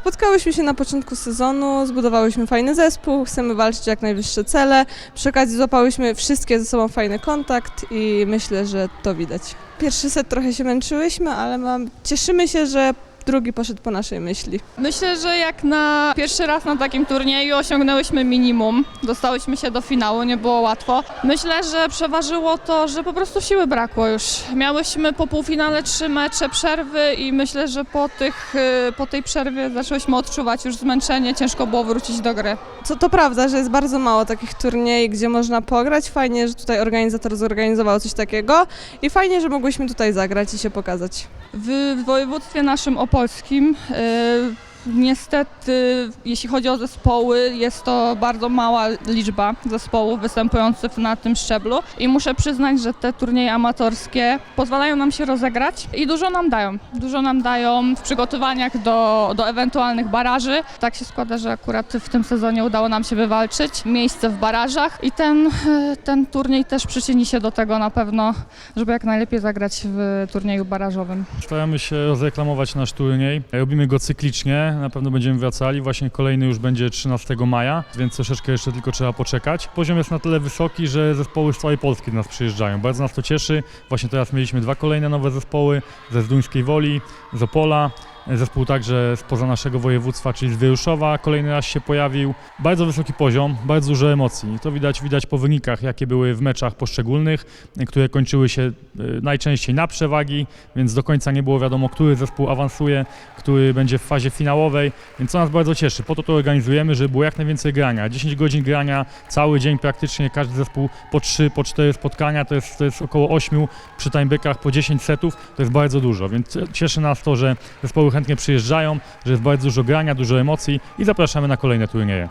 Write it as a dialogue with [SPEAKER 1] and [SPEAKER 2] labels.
[SPEAKER 1] Spotkałyśmy się na początku sezonu, zbudowałyśmy fajny zespół, chcemy walczyć jak najwyższe cele. Przy okazji złapałyśmy wszystkie ze sobą fajny kontakt i myślę, że to widać. Pierwszy set trochę się męczyłyśmy, ale mam, cieszymy się, że drugi poszedł po naszej myśli.
[SPEAKER 2] Myślę, że jak na pierwszy raz na takim turnieju osiągnęłyśmy minimum, dostałyśmy się do finału, nie było łatwo. Myślę, że przeważyło to, że po prostu siły brakło już. Miałyśmy po półfinale trzy mecze przerwy i myślę, że po, tych, y, po tej przerwie zaczęłyśmy odczuwać już zmęczenie, ciężko było wrócić do gry.
[SPEAKER 1] Co to prawda, że jest bardzo mało takich turniejów, gdzie można pograć. Fajnie, że tutaj organizator zorganizował coś takiego i fajnie, że mogłyśmy tutaj zagrać i się pokazać.
[SPEAKER 2] W województwie naszym opolskim y, niestety, jeśli chodzi o zespoły, jest to bardzo mała liczba zespołów występujących na tym szczeblu i muszę przyznać, że te turnieje amatorskie pozwalają nam się rozegrać i dużo nam dają. Dużo nam dają w przygotowaniach do, do ewentualnych baraży. Tak się składa, że akurat w tym sezonie udało nam się wywalczyć miejsce w barażach i ten, y, ten turniej też przyczyni się do tego na pewno, żeby jak najlepiej zagrać w turnieju barażowym.
[SPEAKER 3] Staramy się rozreklamować nasz turniej. Robimy go cyklicznie, na pewno będziemy wracali. Właśnie kolejny już będzie 13 maja, więc troszeczkę jeszcze tylko trzeba poczekać. Poziom jest na tyle wysoki, że zespoły z całej Polski do nas przyjeżdżają. Bardzo nas to cieszy. Właśnie teraz mieliśmy dwa kolejne nowe zespoły ze Zduńskiej Woli, z Opola. Zespół także spoza naszego województwa, czyli z Wieruszowa, kolejny raz się pojawił. Bardzo wysoki poziom, bardzo dużo emocji. To widać, widać po wynikach, jakie były w meczach poszczególnych, które kończyły się y, najczęściej na przewagi, więc do końca nie było wiadomo, który zespół awansuje, który będzie w fazie finałowej, więc to nas bardzo cieszy. Po to to organizujemy, żeby było jak najwięcej grania. 10 godzin grania, cały dzień praktycznie, każdy zespół po 3, po 4 spotkania, to jest, to jest około 8 przy timebackach po 10 setów, to jest bardzo dużo, więc cieszy nas to, że zespoły chętnie przyjeżdżają, że jest bardzo dużo grania, dużo emocji i zapraszamy na kolejne turnieje.